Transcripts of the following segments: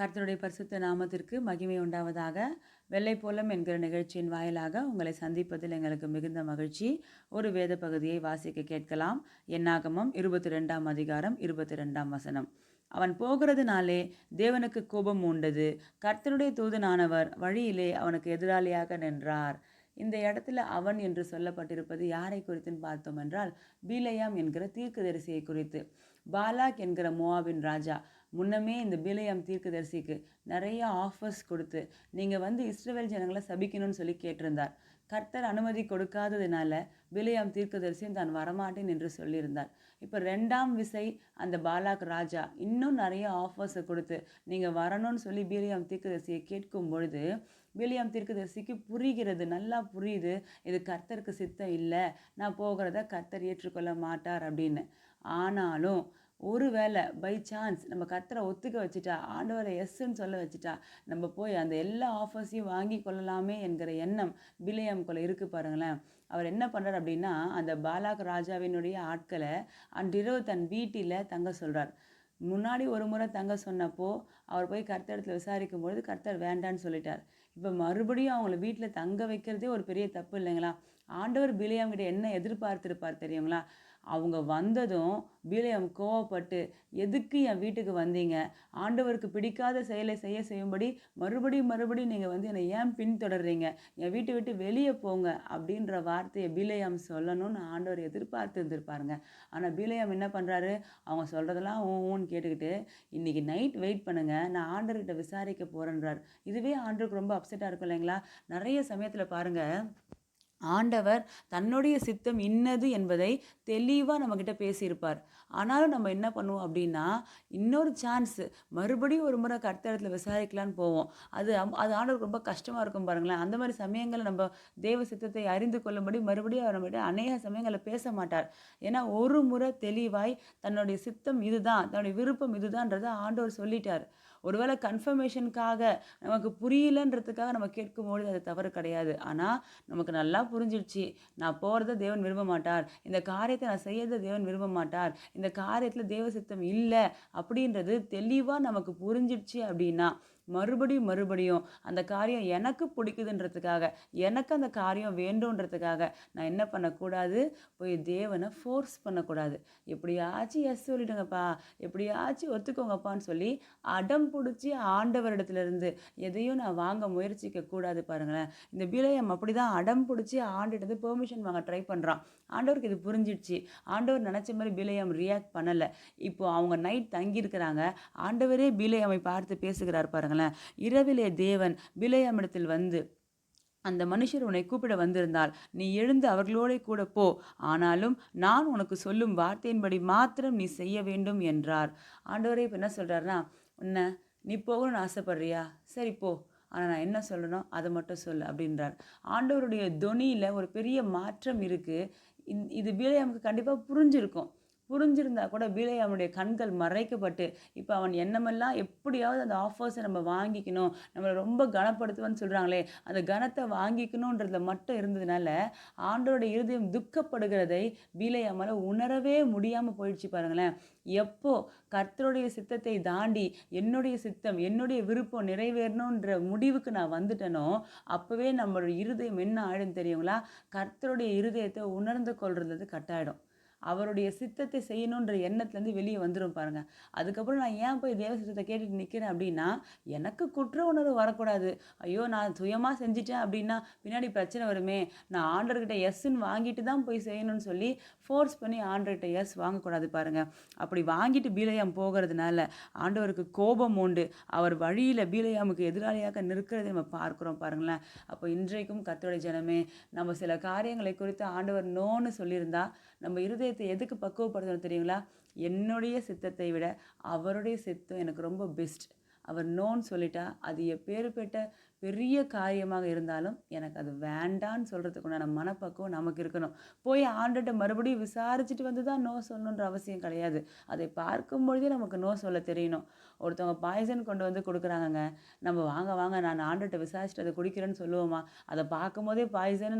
கர்த்தருடைய பரிசுத்த நாமத்திற்கு மகிமை உண்டாவதாக. வெள்ளைப்போலம் என்கிற நிகழ்ச்சியின் வாயிலாக உங்களை சந்திப்பதில் எங்களுக்கு மிகுந்த மகிழ்ச்சி. ஒரு வேத பகுதியை வாசிக்க கேட்கலாம். என்னாகமம் இருபத்தி ரெண்டாம் அதிகாரம் இருபத்தி ரெண்டாம் வசனம். அவன் போகிறதுனாலே தேவனுக்கு கோபம் உண்டது கர்த்தருடைய தூதனானவர் வழியிலே அவனுக்கு எதிராளியாக நின்றார். இந்த இடத்துல அவன் என்று சொல்லப்பட்டிருப்பது யாரை குறித்துன்னு பார்த்தோம் என்றால் பீலையாம் என்கிற தீர்க்கதரிசியை குறித்து. பாலாக் என்கிற மோவாவின் ராஜா முன்னமே இந்த பிலேயாம் தீர்க்கதரிசிக்கு நிறைய ஆஃபர்ஸ் கொடுத்து நீங்கள் வந்து இஸ்ரவேல் ஜனங்களை சபிக்கணும்னு சொல்லி கேட்டிருந்தார். கர்த்தர் அனுமதி கொடுக்காததுனால பிலேயாம் தீர்க்கதரிசியும் தான் வரமாட்டேன் என்று சொல்லியிருந்தார். இப்போ ரெண்டாம் விசை அந்த பாலாக் ராஜா இன்னும் நிறைய ஆஃபர்ஸை கொடுத்து நீங்கள் வரணும்னு சொல்லி பிலியாம் தீர்க்கதரிசியை கேட்கும் பொழுது பிலியாம் தீர்க்கதரிசிக்கு புரிகிறது நல்லா புரியுது இது கர்த்தருக்கு சித்தம் இல்லை நான் போகிறத கர்த்தர் ஏற்றுக்கொள்ள மாட்டார் அப்படின்னு. ஆனாலும் ஒருவேளை பை சான்ஸ் நம்ம கர்த்தரை ஒத்துக்க வச்சுட்டா ஆண்டவரை எஸ்ன்னு சொல்ல வச்சுட்டா நம்ம போய் அந்த எல்லா ஆஃபர்ஸையும் வாங்கி கொள்ளலாமே என்கிற எண்ணம் பிலியாம்குள்ள இருக்குது பாருங்களேன். அவர் என்ன பண்ணுறார் அப்படின்னா அந்த பாலாக் ராஜாவினுடைய ஆட்களை அன்றிரவு தன் வீட்டில் தங்க சொல்கிறார் முன்னாடி ஒரு முறை தங்க சொன்னப்போ அவர் போய் கர்த்தரத்தில் விசாரிக்கும் பொழுது கர்த்தர் வேண்டான்னு சொல்லிட்டார். இப்போ மறுபடியும் அவங்கள வீட்டில் தங்க வைக்கிறதே ஒரு பெரிய தப்பு இல்லைங்களா? ஆண்டவர் பிலியாம்கிட்ட என்ன எதிர்பார்த்துருப்பார் தெரியுங்களா? அவங்க வந்ததும் பீலையம் கோவப்பட்டு எதுக்கு என் வீட்டுக்கு வந்தீங்க? ஆண்டவருக்கு பிடிக்காத செயலை செய்ய செய்யும்படி மறுபடியும் மறுபடியும் நீங்கள் வந்து என்னை ஏன் பின்தொடர்றீங்க? என் வீட்டை விட்டு வெளியே போங்க அப்படின்ற வார்த்தையை பீலையாம் சொல்லணும்னு ஆண்டவர் எதிர்பார்த்து இருந்திருப்பாருங்க. ஆனால் பீலையாம் என்ன பண்ணுறாரு அவங்க சொல்கிறதெல்லாம் ஊன்னு கேட்டுக்கிட்டு இன்றைக்கி நைட் வெயிட் பண்ணுங்கள் நான் ஆண்டர்கிட்ட விசாரிக்க போகிறேன்றார் இதுவே ஆண்டருக்கு ரொம்ப அப்செட்டாக இருக்கும் இல்லைங்களா? நிறைய சமயத்தில் பாருங்கள் ஆண்டவர் தன்னுடைய சித்தம் இன்னது என்பதை தெளிவாக நம்மக்கிட்ட பேசியிருப்பார். ஆனாலும் நம்ம என்ன பண்ணுவோம் அப்படின்னா இன்னொரு சான்ஸு மறுபடியும் ஒரு முறை கர்த்தரத்தில் விசாரிக்கலான்னு போவோம். அது அது ஆண்டவருக்கு ரொம்ப கஷ்டமாக இருக்கும் பாருங்களேன். அந்த மாதிரி சமயங்களில் நம்ம தேவ சித்தத்தை அறிந்து கொள்ளும்படி மறுபடியும் அவர் நம்மகிட்ட அநேக சமயங்களில் பேச மாட்டார். ஏன்னா ஒரு முறை தெளிவாய் தன்னுடைய சித்தம் இதுதான் தன்னுடைய விருப்பம் இதுதான்றதை ஆண்டவர் சொல்லிட்டார். ஒருவேளை கன்ஃபர்மேஷனுக்காக நமக்கு புரியலன்றதுக்காக நம்ம கேட்கும்போது அது தவறு கிடையாது. ஆனால் நமக்கு நல்லா புரிஞ்சிடுச்சு நான் போகிறத தேவன் விரும்ப மாட்டார். இந்த காரியத்தை நான் செய்யறத தேவன் விரும்ப மாட்டார். இந்த காரியத்தில் தேவ சித்தம் இல்லை அப்படின்றது தெளிவாக நமக்கு புரிஞ்சிடுச்சு அப்படின்னா மறுபடியும் மறுபடியும் அந்த காரியம் எனக்கு பிடிக்குதுன்றதுக்காக எனக்கு அந்த காரியம் வேண்டுன்றதுக்காக நான் என்ன பண்ணக்கூடாது? போய் தேவனை ஃபோர்ஸ் பண்ணக்கூடாது. எப்படியாச்சும் எஸ் சொல்லிடுங்கப்பா. எப்படியாச்சும் ஒத்துக்கோங்கப்பான்னு சொல்லி அடம் பிடிச்சி ஆண்டவரிடத்துலேருந்து எதையும் நான் வாங்க முயற்சிக்க கூடாது பாருங்களேன். இந்த பிலையம் அப்படி தான் அடம் பிடிச்சி ஆண்டுகிட்ட பெர்மிஷன் வாங்க ட்ரை பண்ணுறான் ஆண்டவருக்கு இது புரிஞ்சிடுச்சு. ஆண்டவர் நினச்ச மாதிரி பிலையம் ரியாக்ட் பண்ணலை. இப்போ அவங்க நைட் தங்கியிருக்கிறாங்க. ஆண்டவரே பிலையமை பார்த்து பேசுகிறார் பாருங்களேன். இரவிலே தேவன் பிலையமிடத்தில் வந்து அந்த மனுஷர் உன்னை கூப்பிட வந்திருந்தால் நீ எழுந்து அவர்களோட கூட போ. ஆனாலும் நான் உனக்கு சொல்லும் வார்த்தையின்படி மாத்திரம் நீ செய்ய வேண்டும் என்றார். ஆண்டவரே இப்போ என்ன சொல்கிறாருன்னா உன்னை நீ போகணும்னு ஆசைப்படுறியா? சரி போ. ஆனால் நான் என்ன சொல்லணும் அதை மட்டும் சொல்லு அப்படின்றார். ஆண்டவருடைய தொனியில் ஒரு பெரிய மாற்றம் இருக்குது இது பிலையாமுக்கு கண்டிப்பாக புரிஞ்சிருக்கும். புரிஞ்சிருந்தா கூட அவனுடைய கண்கள் மறைக்கப்பட்டு இப்போ அவன் எண்ணமெல்லாம் எப்படியாவது அந்த ஆஃபர்ஸை நம்ம வாங்கிக்கணும் நம்மளை ரொம்ப கனப்படுத்துவன்னு சொல்கிறாங்களே அந்த கனத்தை வாங்கிக்கணுன்றதுல மட்டும் இருந்ததுனால ஆண்டோட இருதயம் துக்கப்படுகிறதை பீலையாமல உணரவே முடியாமல் போயிடுச்சு பாருங்களேன். எப்போ கர்த்தருடைய சித்தத்தை தாண்டி என்னுடைய சித்தம் என்னுடைய விருப்பம் நிறைவேறணுன்ற முடிவுக்கு நான் வந்துட்டேனோ அப்போவே நம்மளோட இருதயம் என்ன ஆயிடும் தெரியுங்களா? கர்த்தருடைய இருதயத்தை உணர்ந்து கொள்றது கட்டாயிடும். அவருடைய சித்தத்தை செய்யணுன்ற எண்ணத்துலேருந்து வெளியே வந்துடும் பாருங்கள் அதுக்கப்புறம் நான் ஏன் போய் தேவ சித்தத்தை கேட்டுட்டு நிற்கிறேன் அப்படின்னா எனக்கு குற்ற உணர்வு வரக்கூடாது. ஐயோ நான் சுயமாக செஞ்சிட்டேன் அப்படின்னா பின்னாடி பிரச்சனை வருமே. நான் ஆண்டர்கிட்ட எஸ்ன்னு வாங்கிட்டு தான் போய் செய்யணும்னு சொல்லி ஃபோர்ஸ் பண்ணி ஆண்ட்ராய்ட் எஸ் வாங்கக்கூடாது பாருங்கள் அப்படி வாங்கிட்டு பீலையாம் போகிறதுனால ஆண்டவருக்கு கோபம் உண்டு. அவர் வழியில் பீலையாமுக்கு எதிராளியாக நிற்கிறதை நம்ம பார்க்குறோம் பாருங்களேன். அப்போ இன்றைக்கும் கத்தோடைய ஜனமே நம்ம சில காரியங்களை குறித்து ஆண்டவர் நோன்னு சொல்லியிருந்தா நம்ம இருதயத்தை எதுக்கு பக்குவப்படுத்தணும் தெரியுங்களா? என்னுடைய சித்தத்தை விட அவருடைய சித்தம் எனக்கு ரொம்ப பெஸ்ட் அவர் நோன்னு சொல்லிட்டா அது எப்பேற்பட்ட பெரிய காரியமாக இருந்தாலும் எனக்கு அது வேண்டான்னு சொல்கிறதுக்கு உண்டான மனப்பக்குவம் நமக்கு இருக்கணும். போய் ஆண்டுகிட்ட மறுபடியும் விசாரிச்சுட்டு வந்து தான் நோ சொல்லணுன்ற அவசியம் கிடையாது. அதை பார்க்கும் பொழுதே நமக்கு நோ சொல்ல தெரியணும். ஒருத்தவங்க பாய்சன் கொண்டு வந்து கொடுக்குறாங்கங்க. நம்ம வாங்க வாங்க நான் ஆண்டுகிட்ட விசாரிச்சுட்டு அதை குடிக்கிறேன்னு சொல்லுவோமா? அதை பார்க்கும் போதே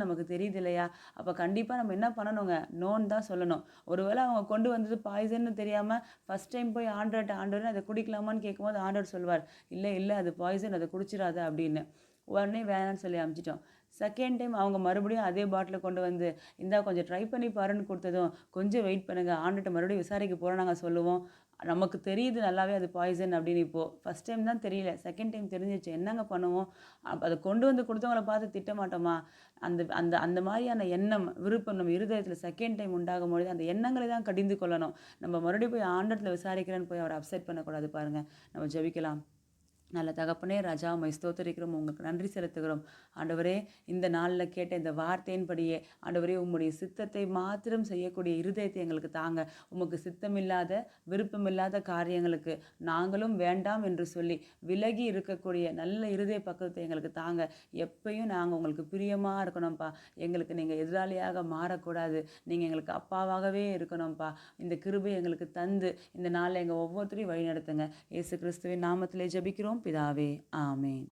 நமக்கு தெரியுது இல்லையா அப்போ கண்டிப்பாக நம்ம என்ன பண்ணணுங்க? நோன்னு தான் சொல்லணும். ஒருவேளை அவங்க கொண்டு வந்தது பாய்சன்னு தெரியாமல் ஃபஸ்ட் டைம் போய் ஆண்ட்ராய்ட் ஆண்டர்னு அதை குடிக்கலாமான்னு கேட்கும்போது ஆண்டர் சொல்வார். இல்லை இல்லை அது பாய்சன் அதை குடிச்சிடாத அப்படின்னு. உடனே வேணான்னு சொல்லி அமுச்சிட்டோம். செகண்ட் டைம் அவங்க மறுபடியும் அதே பாட்டில் கொண்டு வந்து இந்தா கொஞ்சம் ட்ரை பண்ணி பாருன்னு கொடுத்ததும் கொஞ்சம் வெயிட் பண்ணுங்கள் ஆண்டுகிட்ட மறுபடியும் விசாரிக்க போகிறோம் நாங்கள் சொல்லுவோம். நமக்கு தெரியுது நல்லாவே அது பாய்சன் அப்படின்னு இப்போது ஃபஸ்ட் டைம் தான் தெரியல. செகண்ட் டைம் தெரிஞ்சிச்சு என்னங்க பண்ணுவோம்? அதை கொண்டு வந்து கொடுத்தவங்கள பார்த்து திட்ட மாட்டோமா? அந்த அந்த அந்த மாதிரியான எண்ணம் விருப்பம் நம்ம இருதயத்தில் செகண்ட் டைம் உண்டாகும் பொழுது அந்த எண்ணங்களை தான் கடிந்து கொள்ளணும். நம்ம மறுபடியும் போய் ஆண்டத்தில் விசாரிக்கிறேன்னு போய் அவரை அப்செட் பண்ணக்கூடாது பாருங்கள் நம்ம ஜெபிக்கலாம். நல்ல தகப்பனே ராஜா உம்மை ஸ்தோத்தரிக்கிறோம் உங்களுக்கு நன்றி செலுத்துகிறோம். ஆண்டவரே இந்த நாளில் கேட்ட இந்த வார்த்தையின்படியே ஆண்டவரே உம்முடைய சித்தத்தை மாத்திரம் செய்யக்கூடிய இருதயத்தை எங்களுக்கு தாங்க. உமக்கு சித்தமில்லாத விருப்பமில்லாத காரியங்களுக்கு நாங்களும் வேண்டாம் என்று சொல்லி விலகி இருக்கக்கூடிய நல்ல இருதய பக்கத்தை எங்களுக்கு தாங்க. எப்பயும் நாங்கள் உங்களுக்கு பிரியமாக இருக்கணும்ப்பா எங்களுக்கு நீங்கள் எதிராளியாக மாறக்கூடாது. நீங்கள் எங்களுக்கு அப்பாவாகவே இருக்கணும்ப்பா இந்த கிருபை எங்களுக்கு தந்து இந்த நாளில் எங்கள் ஒவ்வொருத்தரையும் வழிநடத்துங்க. இயேசு கிறிஸ்துவின் நாமத்திலே ஜபிக்கிறோம். Pidave. Amén.